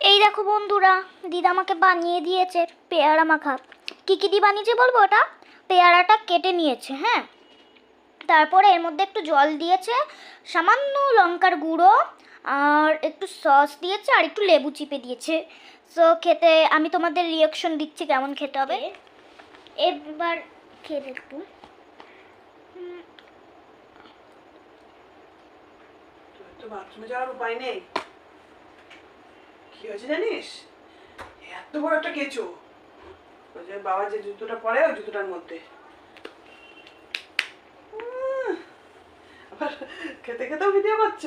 এই দেখো বন্ধুরা দিদা আমাকে বানিয়ে দিয়েছে পেয়ারা মাখা। কী কী দিয়ে বানিয়েছে বলব ওটা? পেয়ারাটা কেটে নিয়েছে হ্যাঁ। তারপরে এর মধ্যে একটু জল দিয়েছে সামান্য লঙ্কার গুঁড়ো আর একটু সস দিয়েছে আর একটু লেবু চিপে দিয়েছে। সো খেতে আমি তোমাদের রিয়াকশন দিচ্ছি কেমন খেতে হবে। এবার খেয়ে একটু। তো বাথরুমে যাওয়ার উপায় নেই। কি হয়েছে জানিস? এত বড় একটা কেঁচো। ওই যে বাবা যে জুতোটা পরে ওই জুতোটার মধ্যে। আবার খেতে খেতেও ভিডিও করছ?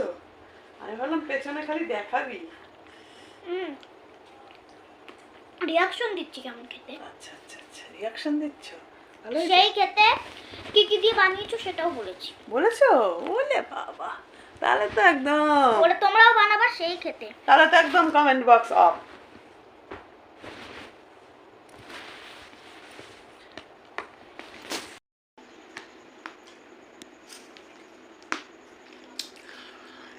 আমি ভাবলাম পেছনে খালি দেখাবি। রিয়াকশন দিচ্ছি কেমন খেতে? আচ্ছা আচ্ছা আচ্ছা রিয়াকশন দিচ্ছ? সেই খেতে কি কি দিয়ে বানিয়েছো সেটাও বলেছি। বলেছ? ওলে বাবা। তাহলে তো একদম। তোমরাও বানাবা সেই খেতে। তাহলে তো একদম কমেন্ট বক্স অফ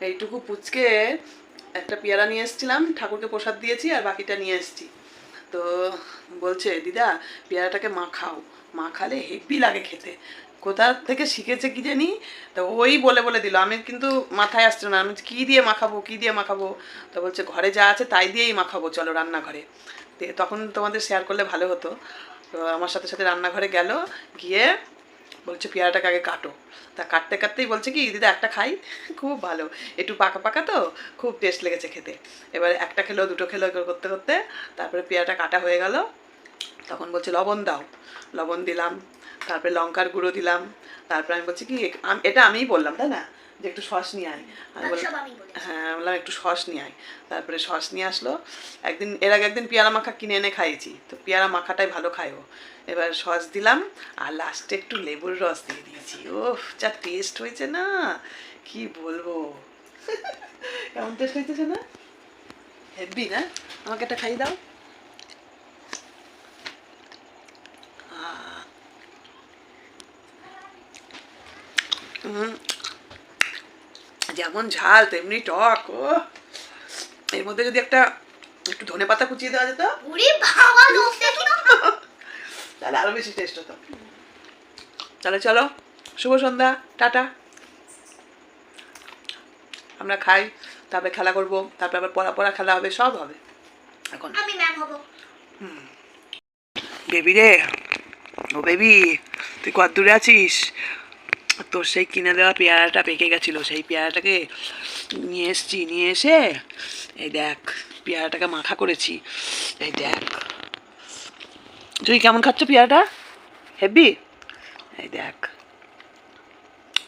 এইটুকু পুচকে একটা পেয়ারা নিয়ে এসেছিলাম ঠাকুরকে প্রসাদ দিয়েছি আর বাকিটা নিয়ে এসেছি। তো বলছে দিদা পেয়ারাটাকে মাখাও। মাখালে হেভি লাগে খেতে। কোথা থেকে শিখেছে কি জানি? তো ওই বলে বলে দিল। আমি কিন্তু মাথায় আসছে না। আমি কী দিয়ে মাখাবো? কী দিয়ে মাখাবো? তো বলছে, ঘরে যা আছে তাই দিয়েই মাখাবো। চলো রান্নাঘরে। তখন তোমাদের শেয়ার করলে ভালো হতো। তো আমার সাথে সাথে রান্নাঘরে গেল। গিয়ে বলছে, পেয়ারাটাকে আগে কাটো। তা কাটতে কাটতেই বলছে কি, দিদা, একটা খাই। খুব ভালো। একটু পাকা পাকা তো, খুব টেস্ট লেগেছে খেতে। এবার একটা খেলো, দুটো খেলো করতে করতে। তারপরে পেয়ারাটা কাটা হয়ে গেল। তখন বলছে, লবণ দাও। লবণ দিলাম। তারপরে লঙ্কার গুঁড়ো দিলাম। তারপরে আমি বলছি কি এটা আমিই বললাম তাই না? যে একটু সস নিয়ে আয়। আমি বললাম হ্যাঁ বললাম একটু সস নিয়ে আয়। তারপরে সস নিয়ে আসলো। একদিন এর আগে একদিন পেয়ারা মাখা কিনে এনে খাইয়েছি। তো পেয়ারা মাখাটাই ভালো খায় ও। এবার সস দিলাম আর লাস্টে একটু লেবুর রস দিয়ে দিয়েছি। ওফ যা টেস্ট হয়েছে না। কি বলব? কেমন টেস্ট হয়েছে না? হেভি না? আমাকে একটা খাইয়ে দাও। আহ। যেমন ঝাল তেমনি টক ও। এর মধ্যে যদি একটা একটু ধনে পাতা কুচিয়ে দেওয়া যেত। তাহলে আরও বেশি টেস্ট হতো। তাহলে চলো শুভ সন্ধ্যা টাটা। আমরা খাই তারপরে খেলা করব তারপরে আবার পড়া পড়া খেলা হবে সব হবে। এখন। আমি ম্যাম হব। বেবি রে ও বেবি তুই কত দূরে আছিস? তোর সেই কিনে দেওয়া পেয়ারাটা পেকে গেছিল সেই পেয়ারাটাকে নিয়ে এসছি নিয়ে এসে এই দেখ পেয়ারাটাকে মাখা করেছি এই দেখ। তুই কেমন খাচ্ছ পেয়ারাটা? হেভি এই দেখ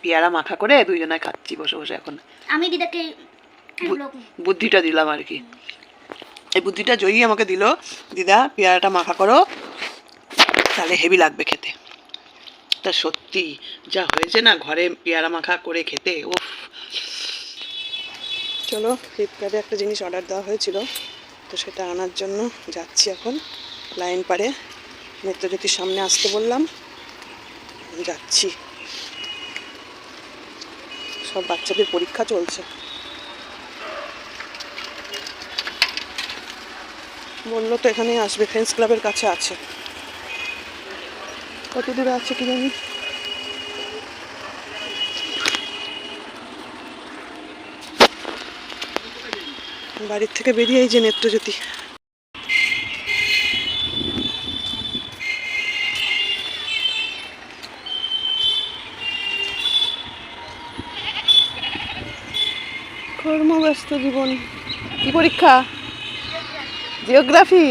পেয়ারা মাখা করে দুইজনে খাচ্ছি বসে বসে এখন। আমি দিদাকে বুদ্ধিটা দিলাম আর কি। এই বুদ্ধিটা জয়ী আমাকে দিল দিদা পেয়ারাটা মাখা করো তাহলে হেভি লাগবে খেতে। তা সত্যি যা হয়েছে না ঘরে পেয়ারা মাখা করে খেতে, উফ। চলো ফ্লিপকার্টে একটা জিনিস অর্ডার দেওয়া হয়েছিল, তো সেটা আনার জন্য যাচ্ছি এখন। লাইন পারে নেত্রজ্যোতির সামনে আসতে বললাম যাচ্ছি। সব বাচ্চাদের পরীক্ষা চলছে। বলল তো এখানেই আসবে ফ্রেন্ডস ক্লাবের কাছে আছে। কত দূরে আছে কি জানি? বাড়ির থেকে বেরিয়ে এই যে নেত্রজ্যোতি। কর্মব্যস্ত জীবন। কি পরীক্ষা? জিওগ্রাফি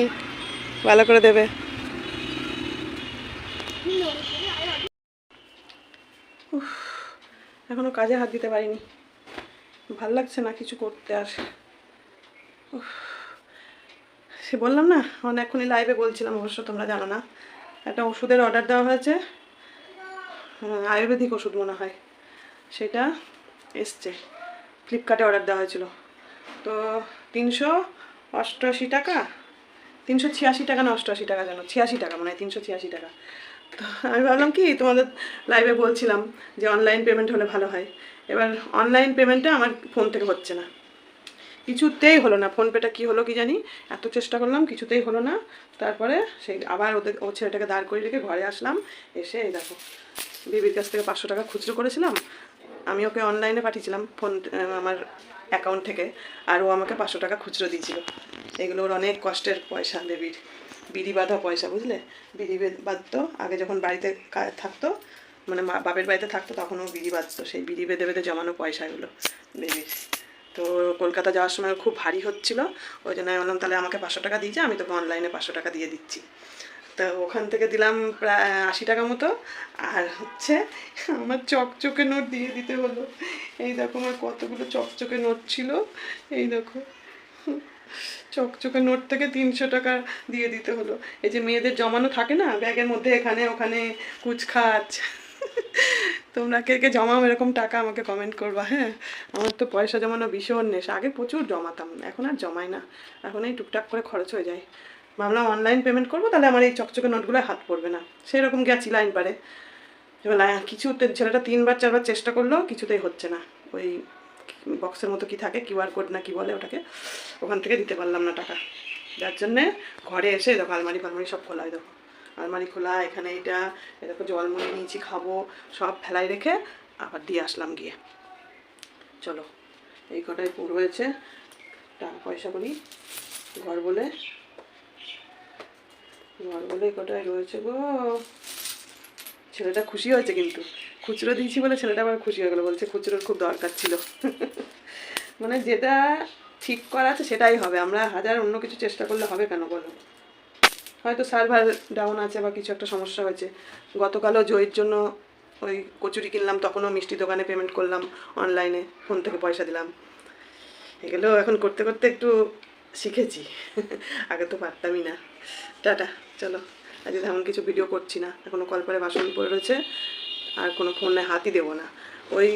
ভালো করে দেবে। উফ, এখনও কাজে হাত দিতে পারিনি। ভালো লাগছে না কিছু করতে আর। সে বললাম না অনেকক্ষণই লাইভে বলছিলাম অবশ্য তোমরা জানো না। একটা ওষুধের অর্ডার দেওয়া হয়েছে। হ্যাঁ, আয়ুর্বেদিক ওষুধ মনে হয়। সেটা এসছে। ফ্লিপকার্টে অর্ডার দেওয়া হয়েছিল। তো তিনশো অষ্টআশি টাকা তিনশো ছিয়াশি টাকা না অষ্টআশি টাকা জানো ছিয়াশি টাকা মানে তিনশো ছিয়াশি টাকা। তো আমি ভাবলাম কি তোমাদের লাইভে বলছিলাম যে অনলাইন পেমেন্ট হলে ভালো হয়। এবার অনলাইন পেমেন্টটা আমার ফোন থেকে হচ্ছে না। কিছুতেই হলো না। ফোনপেটা কি হলো কি জানি? এত চেষ্টা করলাম, কিছুতেই হলো না। তারপরে সেই আবার ওদের, ও ছেলেটাকে দাঁড় করিয়ে রেখে ঘরে আসলাম। এসে এই দেখো, বিবির কাছ থেকে পাঁচশো টাকা খুচরো করেছিলাম। আমি ওকে অনলাইনে পাঠিয়েছিলাম ফোন আমার অ্যাকাউন্ট থেকে। আর ও আমাকে পাঁচশো টাকা খুচরো দিয়েছিল। এগুলো ওর অনেক কষ্টের পয়সা দেবীর। বিড়ি বাঁধা পয়সা, বুঝলে? বিড়ি বাঁধতো, আগে যখন বাড়িতে থাকতো মানে মা বাপের বাড়িতে থাকতো, তখন ও বিড়ি বাঁধতো, সেই বিড়ি বেঁধে বেঁধে জমানো পয়সাগুলো দেবীর তো কলকাতা যাওয়ার সময় খুব ভারী হচ্ছিল, ওই জন্য আমি বললাম, তাহলে আমাকে পাঁচশো টাকা দিয়েছে আমি তোকে অনলাইনে পাঁচশো টাকা দিয়ে দিচ্ছি। তো ওখান থেকে দিলাম প্রায় আশি টাকা মতো, আর হচ্ছে আমার চকচকে নোট দিয়ে দিতে হলো। এই দেখো আমার কতগুলো চকচকে নোট ছিল, এই দেখো। চকচকে নোট থেকে তিনশো টাকা দিয়ে দিতে হলো। এই যে মেয়েদের জমানো থাকে না, ব্যাগের মধ্যে এখানে, ওখানে, কুচখাচ। তোমরা কে কে জমাও এরকম টাকা আমাকে কমেন্ট করবা হ্যাঁ? আমার তো পয়সা জমানো ভীষণ নেশা। আগে প্রচুর জমাতাম, এখন আর জমাই না। এখন এই টুকটাক করে খরচ হয়ে যায়। ভাবলাম অনলাইন পেমেন্ট করব, তাহলে আমার এই চকচকে নোটগুলো হাত পড়বে না। সেই রকম গেছি লাইন পারে এবার ছেলেটা তিনবার, চারবার চেষ্টা করল, কিছুতেই হচ্ছে না। ওই বক্সের মতো কি থাকে কিউআর কোড না কি বলে ওটাকে, ওখান থেকে দিতে পারলাম না টাকা। যার জন্যে ঘরে এসে দেখো আলমারি ফালমারি সব খোলা দেখো। আলমারি খোলা, এখানে এটা দেখো জল মুড়ি নিয়েছি, খাব, সব ফেলাই রেখে আবার দিয়ে আসলাম গিয়ে। চলো, এই কটাই পুর হয়েছে, টাকা পয়সা করি ঘর বলে ঘর বলে কটাই রয়েছে গো। ছেলেটা খুশি হয়েছে কিন্তু। খুচরো দিয়েছি বলে ছেলেটা আবার খুশি হয়ে গেলো, বলছে খুচরোর খুব দরকার ছিল। মানে যেটা ঠিক করা আছে সেটাই হবে, আমরা হাজার অন্য কিছু চেষ্টা করলে হবে কেন বলো? হয়তো সার্ভার ডাউন আছে বা কিছু একটা সমস্যা হয়েছে। গতকালও জয়ের জন্য ওই কচুরি কিনলাম, তখনও মিষ্টি দোকানে পেমেন্ট করলাম অনলাইনে ফোন থেকে পয়সা দিলাম। এগুলো এখন করতে করতে একটু শিখেছি। আগে তো পারতামই না। টাটা, চলো। আজকে তেমন কিছু ভিডিও করছি না। এখনও কল পরে বাসন পড়ে রয়েছে। আর কোনো ফোনে হাতই দেবো না। ওই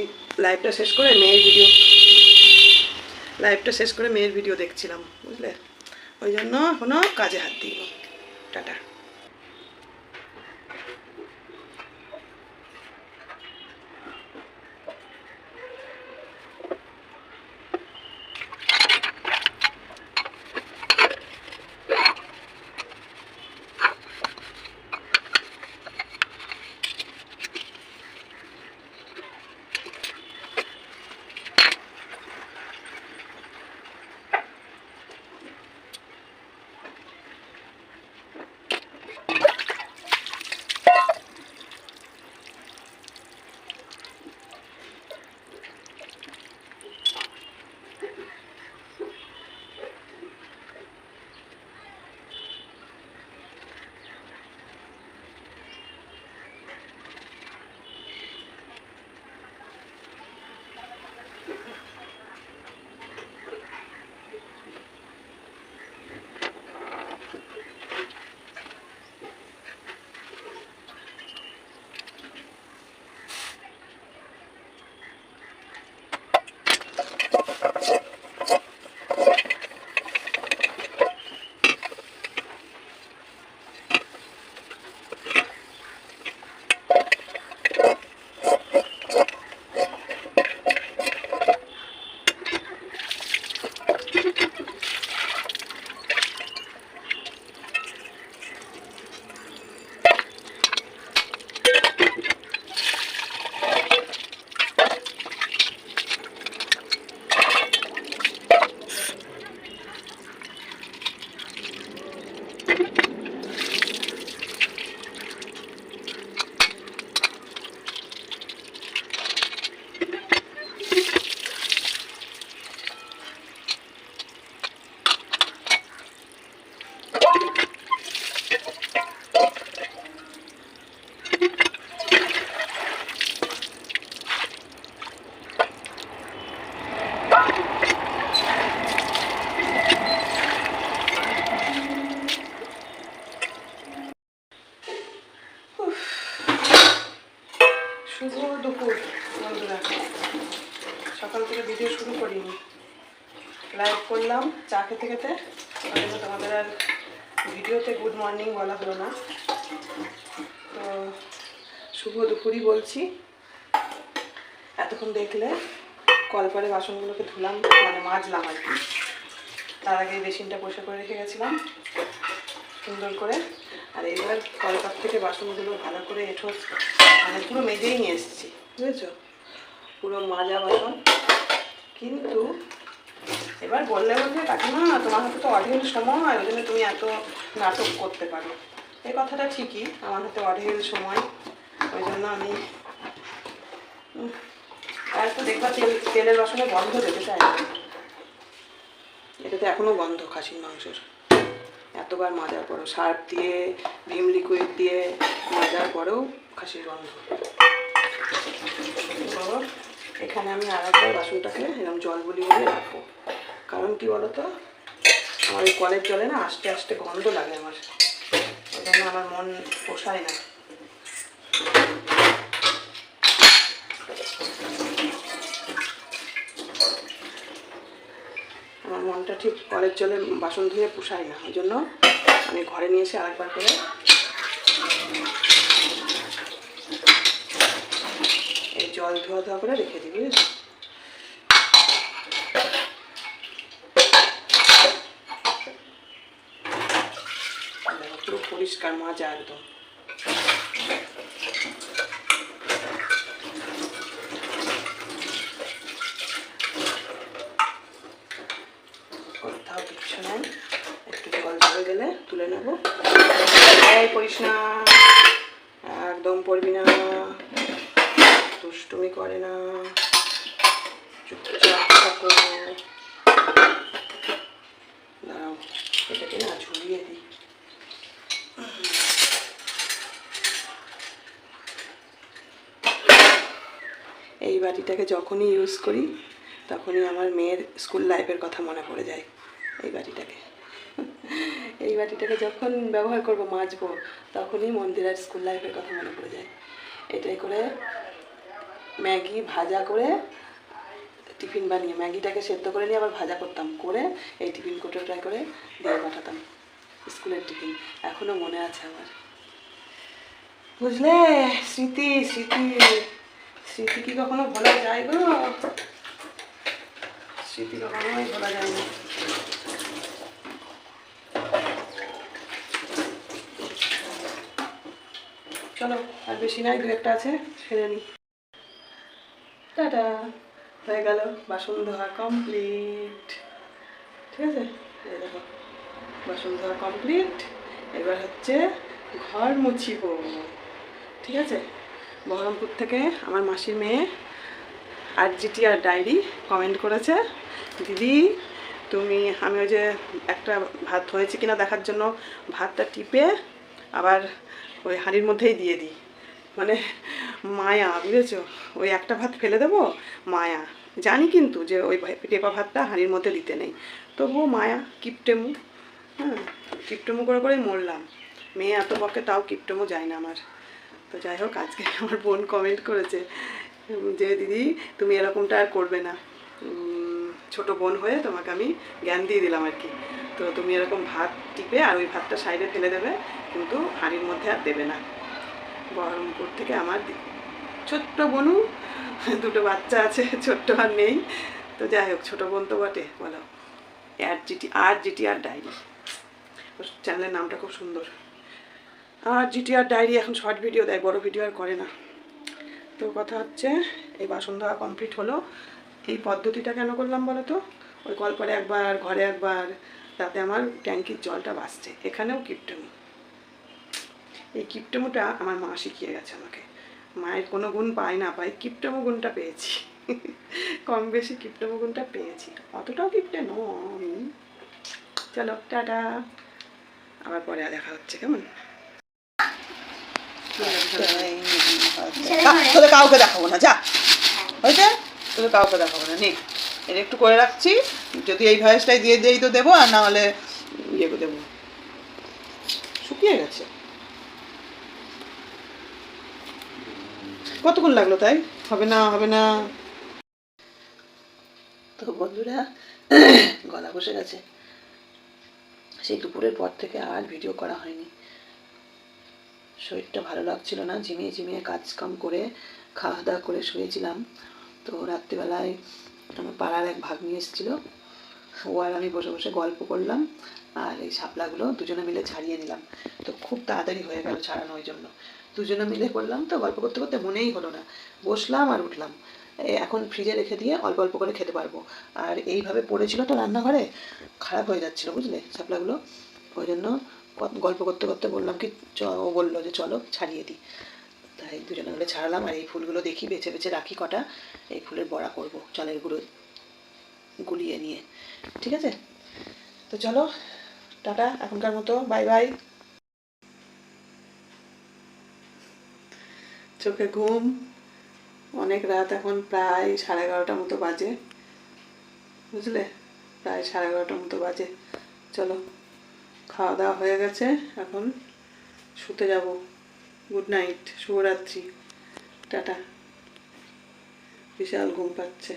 লাইভটা শেষ করে মেয়ের ভিডিও লাইভটা শেষ করে মেয়ের ভিডিও দেখছিলাম, বুঝলে? ওই জন্য কোনো কাজে হাত দিই টাটা। কলপারে বাসনগুলোকে ধুলাম মানে মাজলাম আর কি। তার আগে বেসিনটা পরিষ্কার করে রেখে গেছিলাম, সুন্দর করে। আর এবার কলপার থেকে বাসনগুলো ভালো করে এঠো মানে পুরো মেজেই নিয়ে এসেছি, বুঝেছ? পুরো মাজা বাসন। কিন্তু এবার বললে বলবে কাকিমা, তোমার হাতে তো অঢেল সময়, ওই জন্য তুমি এত নাটক করতে পারো। এই কথাটা ঠিকই, আমার হাতে অঢেল সময়, ওই জন্য আমি আর দেখবা তেল তেলের বাসনে গন্ধ যেতে চাই না। এটাতে এখনও গন্ধ খাসির মাংসের। এতবার মাজার পরেও সার্ফ দিয়ে, ভিম লিকুইড দিয়ে মাজার পরেও খাসির গন্ধ। এখানে আমি আর একবার বাসনটাকে এরকম জল বলি বলে রাখব। কারণ কি বলতো? আমার এই কলের জলে না আস্তে আস্তে গন্ধ লাগে আমার। ওই আমার মন পোষায় না আমার মনটা ঠিক কলের জলে বাসন ধুয়ে পোষায় না ওই জন্য আমি ঘরে নিয়ে এসে আরেকবার করে এই জল ধোয়া ধোয়া করে রেখে দিই দেখো, পুরো পরিষ্কার মাজা একদম কোথাও কিচ্ছু নেই একটু জল ধরে গেলে তুলে নেব এই পড়িস না একদম পড়বি না। দুষ্টুমি করে না। চুপচাপ দাঁড়াও, এটাকে না ঝুলিয়ে দিই এই বাটিটাকে যখনই ইউজ করি, তখনই আমার মেয়ের স্কুল লাইফের কথা মনে পড়ে যায়, এই বাটিটাকে। এই বাটিটাকে যখন ব্যবহার করব মাজবো, তখনই মন্দিরের স্কুল লাইফের কথা মনে পড়ে যায়। এটাই করে ম্যাগি ভাজা করে টিফিন বানিয়ে, ম্যাগিটাকে সেদ্ধ করে নিয়ে আবার ভাজা করতাম, করে এই টিফিন কোটো ট্রাই করে দিয়ে পাঠাতাম স্কুলের টিফিন। এখনও মনে আছে আমার। বুঝলে? স্মৃতি স্মৃতি স্মৃতি কি কখনো ভোলা যায় গো? স্মৃতি কখনোই ভোলা যায় না। চলো, আর বেশি নাই দু একটা আছে, সেরে নি। টাটা, হয়ে গেল বাসন ধোয়া কমপ্লিট ঠিক আছে? এই দেখো বাসন ধোয়া কমপ্লিট এবার হচ্ছে ঘর মুছিব। ঠিক আছে? বহরমপুর থেকে আমার মাসির মেয়ে আর জিটি আর ডায়েরি কমেন্ট করেছে, দিদি, তুমি, আমি ওই যে একটা ভাত হয়েছে কিনা দেখার জন্য ভাতটা টিপে আবার ওই হাঁড়ির মধ্যেই দিয়ে দিই। মানে মায়া, বুঝেছ? ওই একটা ভাত ফেলে দেবো, মায়া। জানি কিন্তু যে ওই টেপা ভাতটা হাঁড়ির মধ্যে দিতে নেই। তবুও মায়া, কিপটেমু হ্যাঁ? কিপটেমু করে করেই মরলাম। মেয়ে এত পক্ষে তাও কিপটেমু যায় না আমার। তো যাই হোক, আজকে আমার বোন কমেন্ট করেছে, যে দিদি, তুমি এরকমটা আর করবে না। ছোট বোন হয়ে তোমাকে আমি জ্ঞান দিয়ে দিলাম আর কি। তো তুমি এরকম ভাত টিপে আর ওই ভাতটা সাইডে ফেলে দেবে, কিন্তু হাঁড়ির মধ্যে আর দেবে না। বহরমপুর থেকে আমার ছোট্ট বোনু, দুটো বাচ্চা আছে, ছোট্ট আর নেই। তো যাই হোক, ছোটো বোন তো বটে, বলো। আর জিটি আর জিটি আর ডায়েরি চ্যানেলের নামটা খুব সুন্দর। আর জিটি আর ডায়েরি এখন শর্ট ভিডিও দেয়, বড় ভিডিও আর করে না। তো কথা হচ্ছে, এই বাসন ধোয়া কমপ্লিট হলো। এই পদ্ধতিটা কেন করলাম বলো তো? ওই কলপারে একবার, ঘরে একবার তাতে আমার ট্যাঙ্কির জলটা বাঁচছে। এখানেও কিপটেমু। এই কিপটেমুটা আমার মা শিখিয়ে গেছে আমাকে। মায়ের কোনো গুণ পাই না পাই কিপটেমু গুণটা পেয়েছি। কম বেশি কিপটেমু গুণটা পেয়েছি। অতটাও কিপটে নয়। চলো, টাটা। আবার পরে আর দেখা হচ্ছে, কেমন? তোদের কাউকে দেখাবো না, যা। হয়েছে? তোদের কাউকে দেখাবো না, নে। এটা একটু করে রাখছি। যদি এই ভয়েসটাই দিয়ে দিই তো দেবো, আর না হলে ইয়ে দেবো। শুকিয়ে গেছে। কতক্ষণ লাগল তাই? হবে না হবে না। তো বন্ধুরা, গলা বসে গেছে। সেই দুপুরের পর থেকে আর ভিডিও করা হয়নি। শরীরটা ভালো লাগছিল না, ঝিমিয়ে ঝিমিয়ে কাজ কাম করে খাওয়া দাওয়া করে শুয়েছিলাম। তো রাত্রিবেলায় আমার পাড়ার এক ভাগ নিয়ে এসেছিল। ও আর আমি বসে বসে গল্প করলাম আর এই শাপলাগুলো দুজনে মিলে ছাড়িয়ে নিলাম। তো খুব তাড়াতাড়ি হয়ে গেল ছাড়ানো ওই জন্য। দুজনে মিলে করলাম তো গল্প করতে করতে মনেই হলো না। বসলাম আর উঠলাম। এখন ফ্রিজে রেখে দিয়ে অল্প অল্প করে খেতে পারব। আর এইভাবে পড়েছিল তো রান্নাঘরে? খারাপ হয়ে যাচ্ছিল, বুঝলে শাপলাগুলো? ওই জন্য গল্প করতে করতে বললাম কি ও বলল যে চলো ছাড়িয়ে দিই। তাই দুজনে মিলে ছাড়ালাম আর এই ফুলগুলো দেখি, বেছে বেছে রাখি কটা। এই ফুলের বড়া করব চালের গুঁড়ো গুলিয়ে নিয়ে। ঠিক আছে? তো চলো, টাটা, এখনকার মতো, বাই বাই। চোখে ঘুম। অনেক রাত এখন, প্রায় সাড়ে এগারোটার মতো বাজে। বুঝলে? প্রায় সাড়ে এগারোটার মতো বাজে। চলো, খাওয়া দাওয়া হয়ে গেছে, এখন শুতে যাব। গুড নাইট শুভরাত্রি টাটা বিশাল ঘুম পাচ্ছে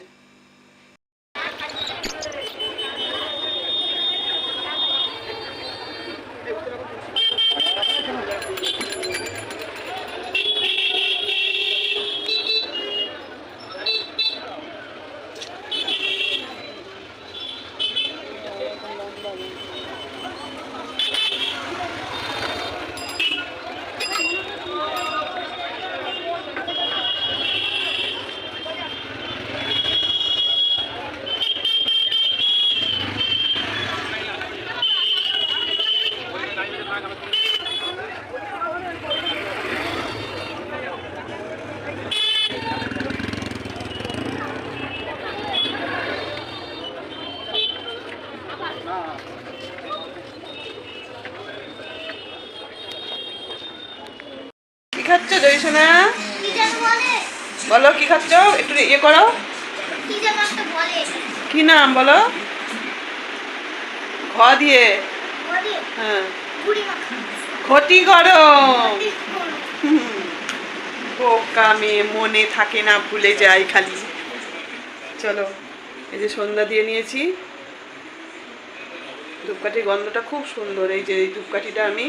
কি খাচ্ছ জয়সোনা কি যেন বলে বলো কি খাচ্ছ? একটু ইয়ে করো। কি নাম বলো? ঘ দিয়ে। হ্যাঁ। ক্ষতি গরম। বোকা মেয়ে মনে থাকে না ভুলে যায় খালি। চলো এই যে সন্ধ্যা দিয়ে নিয়েছি। ধূপকাঠির গন্ধটা খুব সুন্দর এই যে এই ধূপকাঠিটা আমি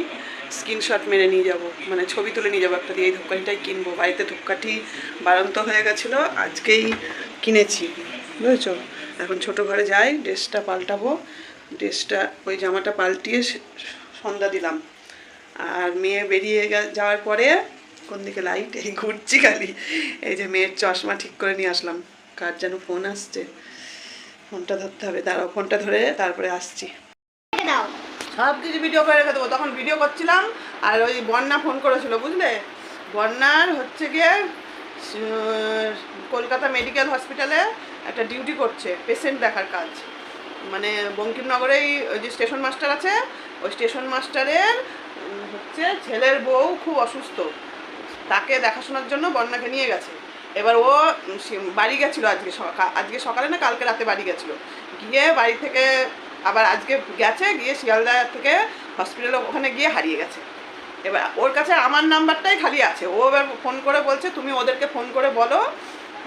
স্ক্রিনশট মেরে নিয়ে যাব। মানে ছবি তুলে নিয়ে যাব একটা দিয়ে। এই ধূপকাঠিটাই কিনবো। বাড়িতে ধূপকাঠি বাড়ন্ত হয়ে গেছিল, আজকেই কিনেছি। বুঝেছ? এখন ছোট ঘরে যাই, ড্রেসটা পাল্টাবো। ড্রেসটা, ওই জামাটা পাল্টিয়ে সন্ধ্যা দিলাম। আর মেয়ে বেরিয়ে যাওয়ার পরে কোন দিকে লাইট এই ঘুরছি খালি। এই যে মেয়ের চশমা ঠিক করে নিয়ে আসলাম। কার যেন ফোন আসছে। ফোনটা ধরতে হবে। দাঁড়াও ফোনটা ধরে তারপরে আসছি। দাও। সব কিছু ভিডিও করে রেখে দেবো। তখন ভিডিও করছিলাম, আর ওই বন্যা ফোন করেছিল, বুঝলে? বন্যার হচ্ছে গিয়ে কলকাতা মেডিকেল হসপিটালে একটা ডিউটি করছে পেশেন্ট দেখার কাজ। মানে বঙ্কিমনগরেই ওই যে স্টেশন মাস্টার আছে, ওই স্টেশন মাস্টারের হচ্ছে ছেলের বউ খুব অসুস্থ। তাকে দেখাশোনার জন্য বন্যাকে নিয়ে গেছে। এবার ও বাড়ি গেছিল আজকে আজকে সকালে না কালকে রাতে বাড়ি গেছিল। গিয়ে বাড়ি থেকে আবার আজকে গেছে, গিয়ে শিয়ালদা থেকে হসপিটালে ওখানে গিয়ে হারিয়ে গেছে। এবার ওর কাছে আমার নাম্বারটাই খালি আছে। ও এবার ফোন করে বলছে, তুমি ওদেরকে ফোন করে বলো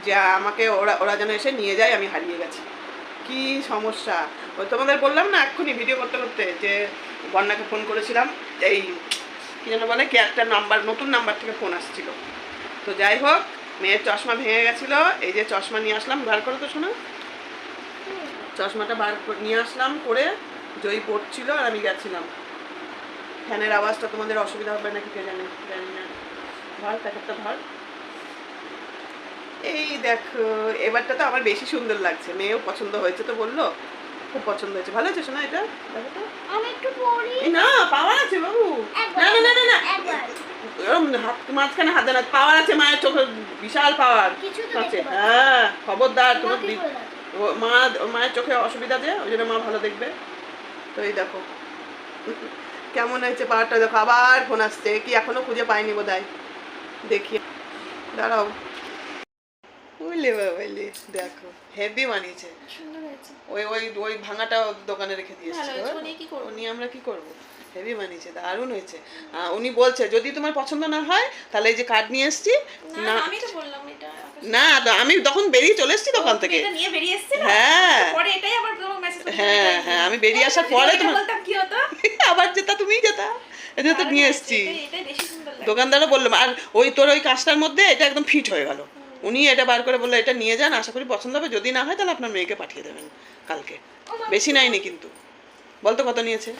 যে, আমাকে ওরা ওরা যেন এসে নিয়ে যায়, আমি হারিয়ে গেছি। কি সমস্যা? ওই তোমাদের বললাম না এক্ষুনি ভিডিও করতে করতে যে, বন্যাকে ফোন করেছিলাম, এই কী যেন বলে, কি একটা নাম্বার, নতুন নাম্বার থেকে ফোন আসছিল। তো যাই হোক, মেয়ের চশমা ভেঙে গেছিল। এই যে চশমা নিয়ে আসলাম, বার করো তো শোনো। চশমাটা বার নিয়ে আসলাম করে জয়ী পড়ছিল আর আমি গেছিলাম। ফ্যানের আওয়াজটা তোমাদের অসুবিধা হবে নাকি কে জানে জানি না। ধর প্যাকেটটা ধর এই দেখো এবারটা তো আমার বেশি সুন্দর লাগছে। মেয়েও পছন্দ হয়েছে তো বলল। খুব পছন্দ হয়েছে। ভালো হয়েছে শোনা এটা? দেখো তো। আমি একটু পড়ি। না পাওয়ার আছে বাবু। না না না না না। হাত মাঝখানে হাত দেন পাওয়ার আছে মায়ের চোখে বিশাল পাওয়ার। আছে। হ্যাঁ খবরদার তোমার মা মায়ের চোখে অসুবিধা আছে ওই জন্য মা ভালো দেখবে। তো এই দেখো। কেমন হয়েছে পাওয়ারটা দেখো আবার ফোন আসছে কি এখনও খুঁজে পাইনি বোধ হয় দেখি। দাঁড়াও। বুঝলে বুঝলে দেখো। হেভি বানিয়েছে। ওই ওই ওই ভাঙাটা দোকানে রেখে দিয়েছে? ও আমরা কি করব? হেভি বানিয়েছে দারুণ হয়েছে। উনি বলছে যদি তোমার পছন্দ না হয় তাহলে এই যে কার্ড নিয়ে এসছি না না আমি তো বললাম এটা না আমি তখন বেরিয়ে চলে এসেছি দোকান থেকে। নিয়ে বেরিয়ে এসেছি হ্যাঁ। পরে এটাই আবার তোমাকে মেসেজ হ্যাঁ হ্যাঁ আমি বেরিয়ে আসার পরে তোমার বলতাম কি হতো? আবার যেতা তুমিই যেতা এটা তো নিয়ে এসছি। দোকানদারও বললাম আর ওই তোর ওই কাজটার মধ্যে এটা একদম ফিট হয়ে গেল। উনি এটা বার করে বলল এটা নিয়ে যান আশা করি পছন্দ হবে। যদি না হয় তাহলে আপনার মেয়েকে পাঠিয়ে দেবেন কালকে। বেশি নাইনি কিন্তু। বলতো কত নিয়েছে?